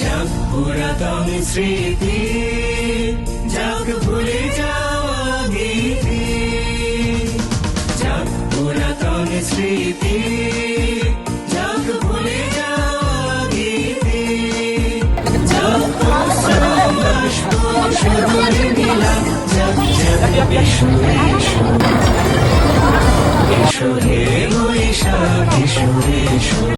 যাক পুরাতন স্মৃতি যাক ভুলে যাওয়া গীতি যাক পুরাতন স্মৃতি যাক ভুলে যাওয়া গীতি যাক সুদূরে নীলাম যাক যাক এসো এসো এসো হে বৈশাখ এসো এসো